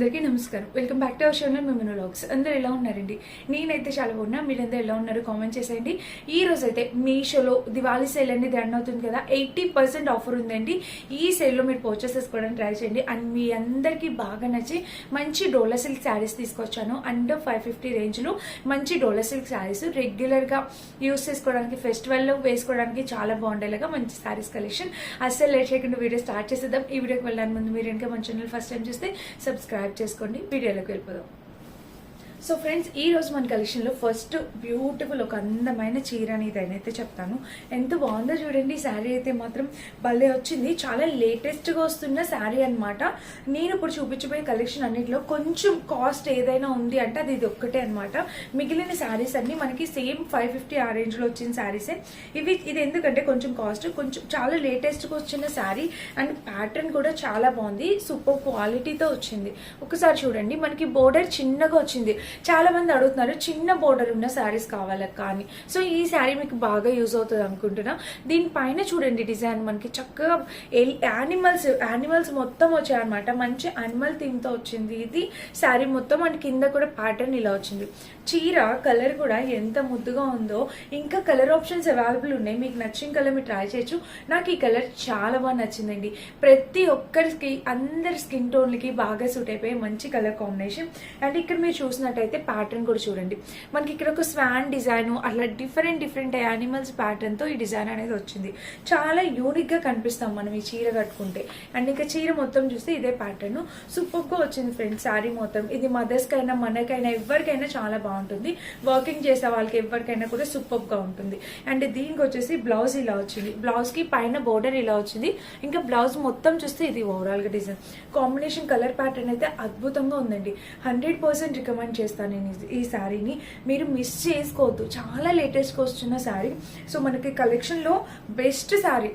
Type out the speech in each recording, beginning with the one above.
అందరికీ నమస్కారం. Welcome back to our channel మేము వ్లాగ్స్ అందరూ ఎలా ఉన్నారండి? నేనైతే చాలా బాగున్నా. మీరందరూ ఎలా ఉన్నారు? కామెంట్ చేసేయండి. ఈ రోజు అయితే మీషోలో దివాళీ సేల్ అనేది రన్ అవుతుంది కదా. ఎయిటీ పర్సెంట్ ఆఫర్ ఉందండి. ఈ సేల్లో మీరు పర్చేస్ చేసుకోవడానికి ట్రై చేయండి. అండ్ మీ అందరికీ బాగా నచ్చి మంచి డోలా సిల్క్ శారీస్ తీసుకొచ్చాను. అండర్ ఫైవ్ ఫిఫ్టీ రేంజ్లో మంచి డోలా సిల్క్ శారీస్ రెగ్యులర్గా యూస్ చేసుకోవడానికి ఫెస్టివల్లో వేసుకోవడానికి చాలా బాగుండేలాగా మంచి శారీస్ కలెక్షన్ అస్సలు లేట్ చేయకుండా వీడియో స్టార్ట్ చేసేద్దాం. ఈ వీడియోకి వెళ్ళడానికి ముందు మీరు ఇంకా మన ఛానల్ ఫస్ట్ టైం చూస్తే సబ్స్క్రైబ్ చేసుకోండి. వీడియోలోకి వెళ్ళిపోదాం. సో ఫ్రెండ్స్ ఈ రోజు మన కలెక్షన్లో ఫస్ట్ బ్యూటిఫుల్ ఒక అందమైన చీర అనేది అయితే చెప్తాను. ఎంత బాగుందో చూడండి శారీ అయితే మాత్రం భలే వచ్చింది. చాలా లేటెస్ట్గా వస్తున్న శారీ అన్నమాట. నేను ఇప్పుడు చూపించబోయే కలెక్షన్ అన్నింటిలో కొంచెం కాస్ట్ ఏదైనా ఉంది అంటే అది ఇది ఒక్కటే అనమాట మిగిలిన శారీస్ అన్ని మనకి సేమ్ ఫైవ్ ఫిఫ్టీ ఆ రేంజ్లో వచ్చిన శారీసే ఇవి ఇది ఎందుకంటే కొంచెం కాస్ట్ కొంచెం చాలా లేటెస్ట్గా వచ్చిన శారీ అండ్ ప్యాటర్న్ కూడా చాలా బాగుంది. సూపర్ క్వాలిటీతో వచ్చింది. ఒకసారి చూడండి మనకి బోర్డర్ చిన్నగా వచ్చింది. చాలా మంది అడుగుతున్నారు చిన్న బోర్డర్ ఉన్న శారీస్ కావాలక్క అని సో ఈ శారీ మీకు బాగా యూజ్ అవుతుంది అనుకుంటున్నా. దీనిపైన చూడండి డిజైన్ మనకి చక్కగా యానిమల్స్ యానిమల్స్ మొత్తం వచ్చాయన్నమాట. మంచి యానిమల్ థీమ్తో వచ్చింది ఇది. శారీ మొత్తం అండ్ కింద కూడా ప్యాటర్న్ ఇలా వచ్చింది. చీర కలర్ కూడా ఎంత ముద్దుగా ఉందో. ఇంకా కలర్ ఆప్షన్స్ అవైలబుల్ ఉన్నాయి. మీకు నచ్చిన కలర్ మీరు ట్రై చేయొచ్చు. నాకు ఈ కలర్ చాలా బాగా నచ్చిందండి. ప్రతి ఒక్కరికి అందరి స్కిన్ టోన్లకి బాగా సూట్ అయిపోయే మంచి కలర్ కాంబినేషన్. అండ్ ఇక్కడ మీరు చూసినట్టు చూసినట్టయితే ప్యాటర్న్ కూడా చూడండి. మనకి ఇక్కడ ఒక స్వాన్ డిజైన్ అట్లా డిఫరెంట్ డిఫరెంట్ యానిమల్స్ ప్యాటర్న్తో ఈ డిజైన్ అనేది వచ్చింది. చాలా యూనిక్గా కనిపిస్తాం మనం ఈ చీర కట్టుకుంటే. అండ్ ఇంకా చీర మొత్తం చూస్తే ఇదే ప్యాటర్న్ సూపర్గా వచ్చింది ఫ్రెండ్స్ శారీ మొత్తం. ఇది మదర్స్ కైనా మనకైనా ఎవరికైనా చాలా బాగుంటుంది. వర్కింగ్ చేసే వాళ్ళకి ఎవరికైనా కూడా సూపర్గా ఉంటుంది. అండ్ దీనికి వచ్చేసి బ్లౌజ్ ఇలా వచ్చింది. బ్లౌజ్కి పైన బోర్డర్ ఇలా వచ్చింది. ఇంకా బ్లౌజ్ మొత్తం చూస్తే ఇది ఓవరాల్గా డిజైన్ కాంబినేషన్ కలర్ ప్యాటర్న్ అయితే అద్భుతంగా ఉందండి. హండ్రెడ్ పర్సెంట్ రికమెండ్ చేస్తాను. నేను ఈ శారీని. మీరు మిస్ చేసుకోవద్దు. చాలా లేటెస్ట్గా వస్తున్న శారీ. సో మనకి కలెక్షన్లో బెస్ట్ శారీ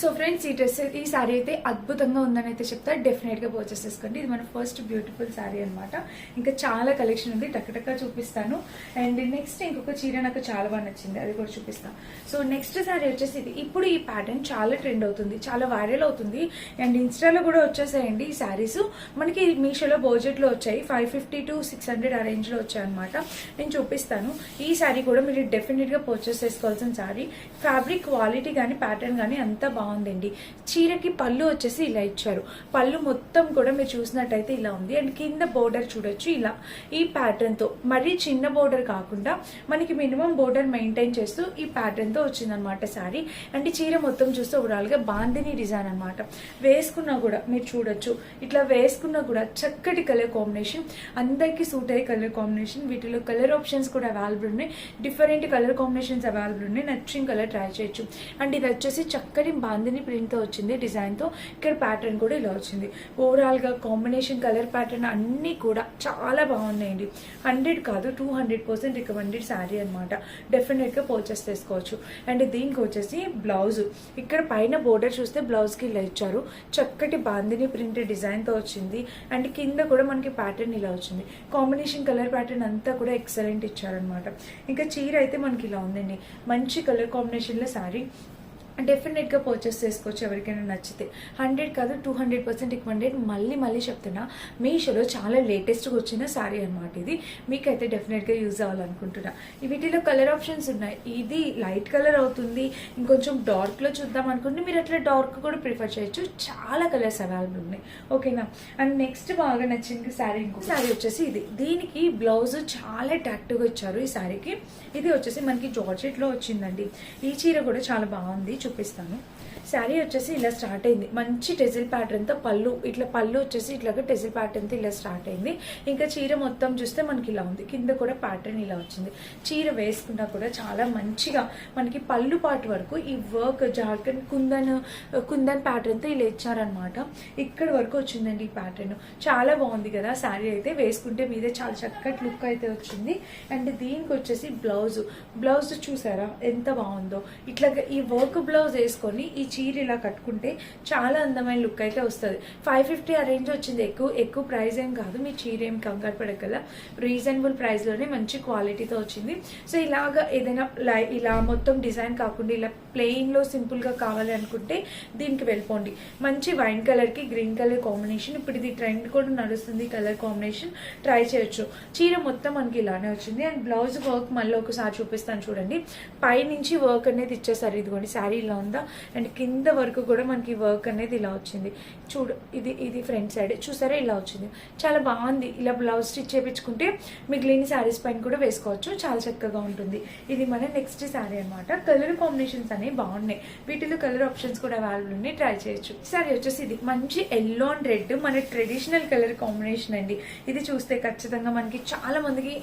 సో ఫ్రెండ్స్ ఈ డ్రెస్ ఈ శారీ అయితే అద్భుతంగా ఉందని అయితే చెప్తా. డెఫినెట్గా పర్చేస్ చేసుకోండి. ఇది మన ఫస్ట్ బ్యూటిఫుల్ శారీ అనమాట ఇంకా చాలా కలెక్షన్ ఉంది. టక్కటక్క చూపిస్తాను. అండ్ నెక్స్ట్ ఇంకొక చీర నాకు చాలా బాగా నచ్చింది. అది కూడా చూపిస్తాను సో నెక్స్ట్ శారీ వచ్చేసి ఇది. ఇప్పుడు ఈ ప్యాటర్న్ చాలా ట్రెండ్ అవుతుంది. చాలా వైరల్ అవుతుంది. అండ్ ఇన్స్టాలో కూడా వచ్చేసాయండి ఈ శారీస్ మనకి మీషోలో బడ్జెట్లో వచ్చాయి. Five fifty to six hundred ఆ రేంజ్లో వచ్చాయి అనమాట నేను చూపిస్తాను. ఈ శారీ కూడా మీరు డెఫినెట్గా పర్చేస్ చేసుకోవాల్సిన శారీ ఫ్యాబ్రిక్ క్వాలిటీ కానీ ప్యాటర్న్ కానీ అంతా బాగుందండి. చీరకి పళ్ళు వచ్చేసి ఇలా ఇచ్చారు. పళ్ళు మొత్తం కూడా మీరు చూసినట్టయితే ఇలా ఉంది. అండ్ కింద బోర్డర్ చూడొచ్చు ఇలా. ఈ ప్యాటర్న్తో మరీ చిన్న బోర్డర్ కాకుండా మనకి మినిమం బోర్డర్ మెయింటైన్ చేస్తూ ఈ ప్యాటర్న్తో వచ్చిందనమాట శారీ అండ్ చీర మొత్తం చూస్తే ఓవరాల్గా బాందిని డిజైన్ అనమాట వేసుకున్నా కూడా మీరు చూడొచ్చు. ఇట్లా వేసుకున్నా కూడా చక్కటి కలర్ కాంబినేషన్ అందరికీ సూట్ అయ్యే కలర్ కాంబినేషన్ వీటిలో కలర్ ఆప్షన్స్ కూడా అవైలబుల్ ఉన్నాయి. డిఫరెంట్ కలర్ కాంబినేషన్స్ అవైలబుల్ ఉన్నాయి. నచ్చిన కలర్ ట్రై చేయొచ్చు. అండ్ ఇది వచ్చేసి చక్కటి బా నందిని ప్రింట్తో వచ్చింది డిజైన్తో ఇక్కడ ప్యాటర్న్ కూడా ఇలా వచ్చింది. ఓవరాల్గా కాంబినేషన్ కలర్ ప్యాటర్న్ అన్నీ కూడా చాలా బాగున్నాయండి. హండ్రెడ్ కాదు two hundred percent recommended sari అనమాట డెఫినెట్గా పర్చేస్ చేసుకోవచ్చు. అండ్ దీనికి వచ్చేసి బ్లౌజ్ ఇక్కడ పైన బోర్డర్ చూస్తే బ్లౌజ్కి ఇలా ఇచ్చారు. చక్కటి బాందిని ప్రింట్ డిజైన్తో వచ్చింది. అండ్ కింద కూడా మనకి ప్యాటర్న్ ఇలా వచ్చింది. కాంబినేషన్ కలర్ ప్యాటర్న్ అంతా కూడా ఎక్సలెంట్ ఇచ్చారనమాట ఇంకా చీర అయితే మనకి ఇలా ఉందండి. మంచి కలర్ కాంబినేషన్లో శారీ డెఫినెట్గా పర్చేస్ చేసుకోవచ్చు ఎవరికైనా నచ్చితే. హండ్రెడ్ కాదు టూ హండ్రెడ్ పర్సెంట్ రికమెండెడ్ మళ్ళీ మళ్ళీ చెప్తున్నా మీషోలో చాలా లేటెస్ట్గా వచ్చిన శారీ అనమాట ఇది. మీకైతే డెఫినెట్గా యూజ్ అవ్వాలనుకుంటున్నా వీటిలో కలర్ ఆప్షన్స్ ఉన్నాయి. ఇది లైట్ కలర్ అవుతుంది. ఇంకొంచెం డార్క్లో చూద్దాం అనుకుంటే మీరు అట్లా డార్క్ కూడా ప్రిఫర్ చేయొచ్చు. చాలా కలర్స్ అవైలబుల్ ఉన్నాయి. ఓకేనా అండ్ నెక్స్ట్ బాగా నచ్చింది శారీ ఇంకో శారీ వచ్చేసి ఇది. దీనికి బ్లౌజ్ చాలా అట్రాక్టివ్గా ఇచ్చారు ఈ శారీకి ఇది వచ్చేసి మనకి జార్జెట్లో వచ్చిందండి. ఈ చీర కూడా చాలా బాగుంది. చూపిస్తాను. శారీ వచ్చేసి ఇలా స్టార్ట్ అయింది. మంచి టెజిల్ ప్యాటర్న్తో పళ్ళు ఇట్లా పళ్ళు వచ్చేసి ఇట్లాగా టెజిల్ ప్యాటర్న్తో ఇలా స్టార్ట్ అయింది. ఇంకా చీర మొత్తం చూస్తే మనకి ఇలా ఉంది. కింద కూడా ప్యాటర్న్ ఇలా వచ్చింది. చీర వేసుకున్నా కూడా చాలా మంచిగా మనకి పళ్ళు పాటు వరకు ఈ వర్క్ జార్ఖండ్ కుందన్ కుందన్ ప్యాటర్న్తో ఇలా ఇచ్చారనమాట ఇక్కడ వరకు వచ్చిందండి ఈ ప్యాటర్న్ చాలా బాగుంది కదా శారీ అయితే. వేసుకుంటే మీదే చాలా చక్కటి లుక్ అయితే వచ్చింది. అండ్ దీనికి వచ్చేసి బ్లౌజ్ బ్లౌజ్ చూసారా? ఎంత బాగుందో. ఇట్లా ఈ వర్క్ బ్లౌజ్ వేసుకొని ఈ చీర ఇలా కట్టుకుంటే చాలా అందమైన లుక్ అయితే వస్తుంది. ఫైవ్ ఫిఫ్టీ ఆ రేంజ్ వచ్చింది. ఎక్కువ ఎక్కువ ప్రైస్ ఏం కాదు. మీ చీర ఏం కంగారు పడగల రీజనబుల్ ప్రైస్లోనే మంచి క్వాలిటీతో వచ్చింది. సో ఇలాగా ఏదైనా లై- ఇలా మొత్తం డిజైన్ కాకుండా ఇలా ప్లెయిన్లో సింపుల్గా కావాలి అనుకుంటే దీనికి వెళ్ళిపోండి. మంచి వైన్ కలర్కి గ్రీన్ కలర్ కాంబినేషన్ ఇప్పుడు ఇది ట్రెండ్ కూడా నడుస్తుంది కలర్ కాంబినేషన్ ట్రై చేయొచ్చు. చీర మొత్తం మనకి ఇలానే వచ్చింది. అండ్ బ్లౌజ్ వర్క్ మళ్ళీ ఒకసారి చూపిస్తాను చూడండి. పై నుంచి వర్క్ అనేది ఇచ్చేసారు. ఇదిగోండి శారీ ఇలా ఉందా? అండ్ కింద వరకు కూడా మనకి వర్క్ అనేది ఇలా వచ్చింది. చూడు ఇది ఇది ఫ్రంట్ సైడ్ చూసారా? ఇలా వచ్చింది. చాలా బాగుంది. ఇలా బ్లౌజ్ స్టిచ్ చేయించుకుంటే మిగిలిన శారీస్ పైన కూడా వేసుకోవచ్చు. చాలా చక్కగా ఉంటుంది. ఇది మన నెక్స్ట్ శారీ అన్నమాట. కలర్ కాంబినేషన్స్ అనేవి బాగున్నాయి. వీటిలో కలర్ ఆప్షన్స్ కూడా అవైలబుల్ ఉన్నాయి. ట్రై చేయొచ్చు. శారీ వచ్చేసి ఇది మంచి ఎల్లో అండ్ రెడ్ మన ట్రెడిషనల్ కలర్ కాంబినేషన్ అండి. ఇది చూస్తే ఖచ్చితంగా మనకి చాలా మందికి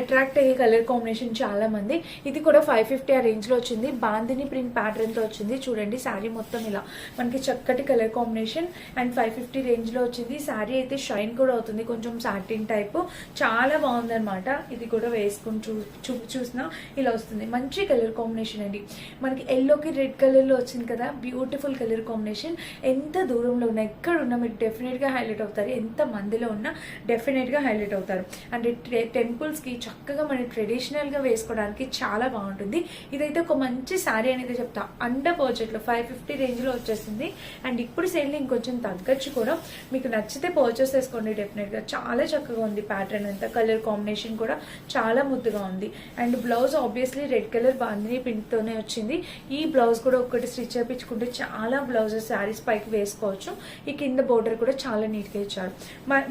అట్రాక్ట్ అయ్యే కలర్ కాంబినేషన్ చాలా మంది. ఇది కూడా ఫైవ్ ఫిఫ్టీ ఆ రేంజ్లో వచ్చింది. బాందిని ప్రింట్ ప్యాటర్న్తో వచ్చింది. చూడండి. శారీ మొత్తం ఇలా. మనకి చక్కటి colour combination. And five fifty రేంజ్లో వచ్చింది. శారీ అయితే షైన్ కూడా అవుతుంది. కొంచెం సాటిన్ టైప్. చాలా బాగుంది అనమాట ఇది కూడా వేసుకుని చూ చూ చూసినా ఇలా వస్తుంది. మంచి కలర్ కాంబినేషన్ అండి. మనకి ఎల్లోకి రెడ్ కలర్లో వచ్చింది కదా బ్యూటిఫుల్ కలర్ కాంబినేషన్. ఎంత దూరంలో ఉన్నా ఎక్కడ ఉన్నా మీరు డెఫినెట్గా హైలైట్ అవుతారు. ఎంత మందిలో ఉన్నా డెఫినెట్గా హైలైట్ అవుతారు. అండ్ టెంపుల్స్కి చక్కగా మనకి ట్రెడిషనల్గా వేసుకోవడానికి చాలా బాగుంటుంది. ఇదైతే ఒక మంచి శారీ అనేది చెప్తా. అండర్ బడ్జెట్ ఫైవ్ ఫిఫ్టీ రేంజ్లో వచ్చేసింది. అండ్ ఇప్పుడు సేల్ ఇంకొంచెం తగ్గచ్చు కూడా. మీకు నచ్చితే పర్చేస్ చేసుకోండి డెఫినెట్గా చాలా చక్కగా ఉంది ప్యాటర్న్ అంతా. కలర్ కాంబినేషన్ కూడా చాలా ముద్దుగా ఉంది. And blouse obviously red colour bandhani pink తోనే వచ్చింది. ఈ బ్లౌజ్ కూడా ఒకటి స్టిచ్ చేయించుకుంటే చాలా బ్లౌజెస్ శారీస్ పైకి వేసుకోవచ్చు. ఈ కింద బోర్డర్ కూడా చాలా నీట్గా ఇచ్చారు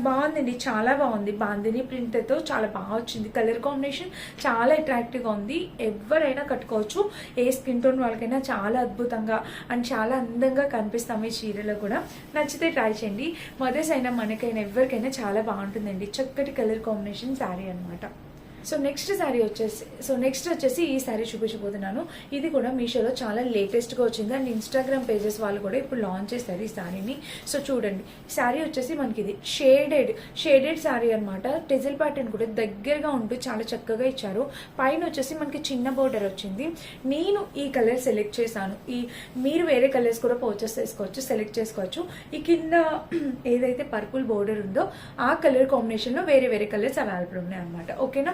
బాగుందండి చాలా బాగుంది. బాందిని ప్రింట్తో చాలా బాగా వచ్చింది. కలర్ కాంబినేషన్ చాలా అట్రాక్టివ్గా ఉంది. ఎవరైనా కట్టుకోవచ్చు. ఏ స్కిన్ టోన్ వాళ్ళకైనా చాలా అద్భుతంగా అండ్ చాలా అందంగా కనిపిస్తాం ఈ చీరలో కూడా. నచ్చితే ట్రై చేయండి. మదర్స్ అయినా మనకైనా ఎవరికైనా చాలా బాగుంటుందండి. చక్కటి కలర్ కాంబినేషన్ శారీ అన్నమాట. సో నెక్స్ట్ శారీ వచ్చేసి సో నెక్స్ట్ వచ్చేసి ఈ శారీ చూపించబోతున్నాను. ఇది కూడా మీషోలో చాలా లేటెస్ట్గా వచ్చింది. అండ్ ఇన్స్టాగ్రామ్ పేజెస్ వాళ్ళు కూడా ఇప్పుడు లాంచ్ చేస్తారు ఈ శారీని సో చూడండి. శారీ వచ్చేసి మనకి ఇది షేడెడ్ షేడెడ్ శారీ అనమాట టెజిల్ ప్యాటర్న్ కూడా దగ్గరగా ఉంటూ చాలా చక్కగా ఇచ్చారు. పైన వచ్చేసి మనకి చిన్న బోర్డర్ వచ్చింది. నేను ఈ కలర్ సెలెక్ట్ చేశాను. ఈ మీరు వేరే కలర్స్ కూడా పర్చేస్ చేసుకోవచ్చు సెలెక్ట్ చేసుకోవచ్చు. ఈ కింద ఏదైతే పర్పుల్ బోర్డర్ ఉందో ఆ కలర్ కాంబినేషన్లో వేరే వేరే కలర్స్ అవైలబుల్ ఉన్నాయి అనమాట ఓకేనా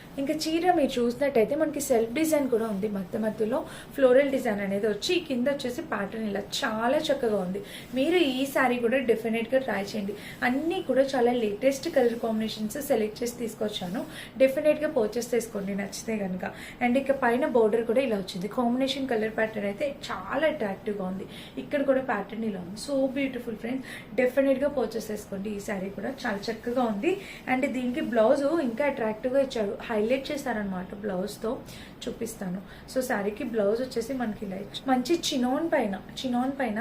ఇంకా చీర మీరు చూసినట్టయితే మనకి సెల్ఫ్ డిజైన్ కూడా ఉంది. మధ్య మధ్యలో ఫ్లోరల్ డిజైన్ అనేది వచ్చి కింద వచ్చేసి ప్యాటర్న్ ఇలా చాలా చక్కగా ఉంది. మీరు ఈ శారీ కూడా డెఫినెట్గా ట్రై చేయండి. అన్నీ కూడా చాలా లేటెస్ట్ కలర్ కాంబినేషన్స్ సెలెక్ట్ చేసి తీసుకొచ్చాను. డెఫినెట్గా పర్చేస్ చేసుకోండి నచ్చితే కనుక అండ్ ఇక పైన బోర్డర్ కూడా ఇలా వచ్చింది. కాంబినేషన్ కలర్ ప్యాటర్న్ అయితే చాలా అట్రాక్టివ్గా ఉంది. ఇక్కడ కూడా ప్యాటర్న్ ఇలా ఉంది. సో బ్యూటిఫుల్ ఫ్రెండ్స్ డెఫినెట్గా పర్చేస్ చేసుకోండి. ఈ శారీ కూడా చాలా చక్కగా ఉంది. అండ్ దీనికి బ్లౌజ్ ఇంకా అట్రాక్టివ్గా ఇచ్చాడు హైలైట్ చేశారనమాట బ్లౌజ్తో చూపిస్తాను. సో శారీకి బ్లౌజ్ వచ్చేసి మనకి ఇలా మంచి చినోన్ పైన చినోన్ పైన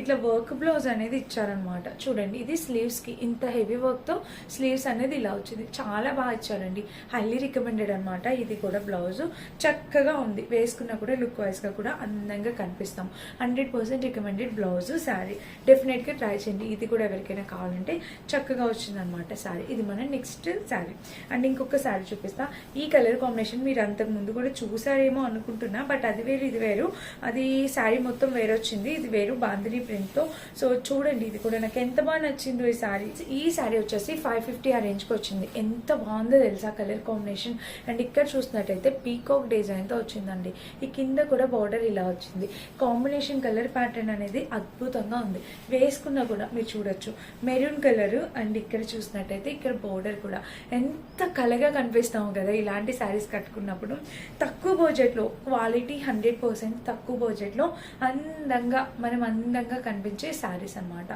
ఇట్లా వర్క్ బ్లౌజ్ అనేది ఇచ్చారనమాట చూడండి ఇది స్లీవ్స్కి ఇంత హెవీ వర్క్తో స్లీవ్స్ అనేది ఇలా వచ్చింది. చాలా బాగా ఇచ్చారండి. హైలీ రికమెండెడ్ అనమాట ఇది కూడా బ్లౌజ్ చక్కగా ఉంది. వేసుకున్నా కూడా లుక్ వైజ్గా కూడా అందంగా కనిపిస్తాం. Hundred percent recommended blouse sari. డెఫినెట్గా ట్రై చేయండి. ఇది కూడా ఎవరికైనా కావాలంటే చక్కగా వచ్చిందనమాట శారీ. ఇది మన నెక్స్ట్ శారీ. అండ్ ఇంకొక శారీ చూపిస్తా. ఈ కలర్ కాంబినేషన్ మీరు అంతకు ముందు కూడా చూసారేమో అనుకుంటున్నా బట్ అది వేరు ఇది వేరు. అది శారీ మొత్తం వేరే వచ్చింది ఇది వేరు బాంధిని ప్రింట్తో. సో చూడండి ఇది కూడా నాకు ఎంత బాగా నచ్చిందో ఈ శారీ. ఈ శారీ వచ్చేసి ఫైవ్ ఫిఫ్టీ ఆ రేంజ్కి వచ్చింది. ఎంత బాగుందో తెలుసా కలర్ కాంబినేషన్. అండ్ ఇక్కడ చూసినట్టయితే పీకాక్ డిజైన్తో వచ్చిందండి. ఈ కింద కూడా బార్డర్ ఇలా వచ్చింది. కాంబినేషన్ కలర్ ప్యాటర్న్ అనేది అద్భుతంగా ఉంది. వేసుకున్నా కూడా మీరు చూడొచ్చు. మెరూన్ కలర్ అండ్ ఇక్కడ చూసినట్టయితే ఇక్కడ బోర్డర్ కూడా. ఎంత కలగా కనిపిస్తాము కదా ఇలాంటి శారీస్ కట్టుకున్నప్పుడు తక్కువ బడ్జెట్లో క్వాలిటీ హండ్రెడ్ పర్సెంట్ తక్కువ బడ్జెట్లో అందంగా మనం అందంగా కనిపించే శారీస్ అనమాట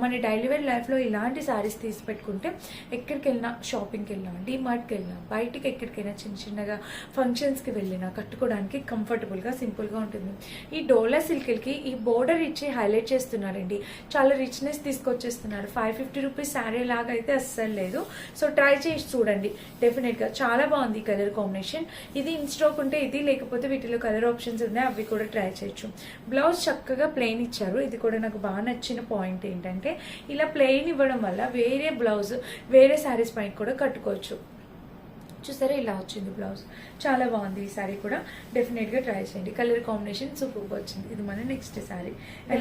మన డైలీ వేర్ లైఫ్లో ఇలాంటి శారీస్ తీసి పెట్టుకుంటే ఎక్కడికి వెళ్ళినా షాపింగ్కి వెళ్ళినా డిమార్ట్కి వెళ్ళినా బయటికి ఎక్కడికైనా చిన్న చిన్నగా ఫంక్షన్స్కి వెళ్ళినా కట్టుకోవడానికి కంఫర్టబుల్గా సింపుల్గా ఉంటుంది. ఈ డోలా సిల్క్కి ఈ బోర్డర్ ఇచ్చి హైలైట్ చేస్తున్నారండి. చాలా రిచ్నెస్ తీసుకొచ్చేస్తున్నారు. ఫైవ్ ఫిఫ్టీ రూపీస్ శారీ లాగా అయితే అస్సలు లేదు. సో ట్రై చేసి చూడండి. డెఫినెట్గా చాలా చాలా బాగుంది కలర్ కాంబినేషన్. ఇది ఇన్స్టాక్ ఉంటే ఇది లేకపోతే వీటిలో కలర్ ఆప్షన్స్ ఉన్నాయి అవి కూడా ట్రై చేయొచ్చు. బ్లౌజ్ చక్కగా ప్లెయిన్ ఇచ్చారు. ఇది కూడా నాకు బాగా నచ్చిన పాయింట్ ఏంటంటే ఇలా ప్లెయిన్ ఇవ్వడం వల్ల వేరే బ్లౌజ్ వేరే శారీస్ పైన కూడా కట్టుకోవచ్చు. చూసారా? ఇలా వచ్చింది బ్లౌజ్. చాలా బాగుంది ఈ శారీ కూడా. డెఫినెట్గా ట్రై చేయండి. కలర్ కాంబినేషన్ సూపర్ వచ్చింది. ఇది మన నెక్స్ట్ శారీ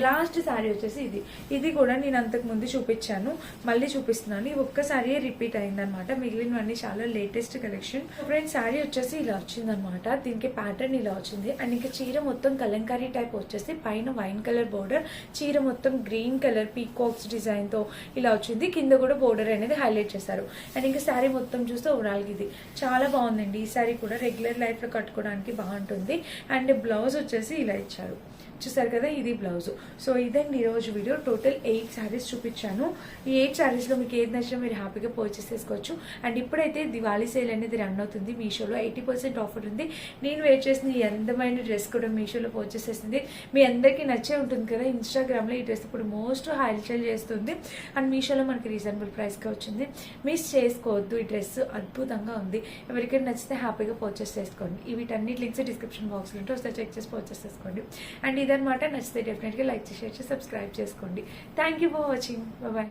లాస్ట్ శారీ వచ్చేసి ఇది. ఇది కూడా నేను అంతకు ముందు చూపించాను. మళ్ళీ చూపిస్తున్నాను. ఈ ఒక్క శారీ రిపీట్ అయిందనమాట మిగిలినవన్నీ చాలా లేటెస్ట్ కలెక్షన్ ఫ్రెండ్ శారీ వచ్చేసి ఇలా వచ్చిందనమాట దీనికి ప్యాటర్న్ ఇలా వచ్చింది. అండ్ ఇంకా చీర మొత్తం కలంకారీ టైప్ వచ్చేసి పైన వైన్ కలర్ బోర్డర్ చీర మొత్తం గ్రీన్ కలర్ పీకాక్స్ డిజైన్తో ఇలా వచ్చింది. కింద కూడా బోర్డర్ అనేది హైలైట్ చేశారు. అండ్ ఇంకా శారీ మొత్తం చూస్తే ఓవరాల్ ఇది. చాలా బాగుందండి. ఈ శారీ కూడా రెగ్యులర్ లైఫ్లో కట్టుకోవడానికి బాగుంటుంది. అండ్ బ్లౌజ్ వచ్చేసి ఇలా ఇచ్చారు. చూసారు కదా ఇది బ్లౌజ్ సో ఇదండి ఈరోజు వీడియో టోటల్ ఎయిట్ శారీస్ చూపించాను. ఈ ఎయిట్ శారీస్లో మీకు ఏది నచ్చినా మీరు హ్యాపీగా పర్చేస్ చేసుకోవచ్చు. అండ్ ఇప్పుడైతే దివాళీ సేల్ అనేది రన్ అవుతుంది. మీషోలో ఎయిటీ పర్సెంట్ ఆఫర్ ఉంది. నేను వేర్ చేసిన ఈ అందమైన డ్రెస్ కూడా మీషోలో పర్చేస్ చేసింది. మీ అందరికీ నచ్చే ఉంటుంది కదా ఇన్స్టాగ్రామ్లో ఈ డ్రెస్ ఇప్పుడు మోస్ట్ హైల్చల్ చేస్తుంది. అండ్ మీషోలో మనకి రీజనబుల్ ప్రైస్గా వచ్చింది. మిస్ చేసుకోవద్దు ఈ డ్రెస్ అద్భుతంగా ఉంది. ఎవరికైనా నచ్చితే హ్యాపీగా పర్చేస్ చేసుకోండి. ఈ వీటన్నిటి లింక్స్ డిస్క్రిప్షన్ బాక్స్లో ఉంటే వస్తే చెక్ చేసి పర్చేస్ చేసుకోండి. అండ్ ఇదనమాట నచ్చితే డెఫినెట్గా లైక్ చేసి షేర్ చేసి సబ్స్క్రైబ్ చేసుకోండి. Thank you for watching bye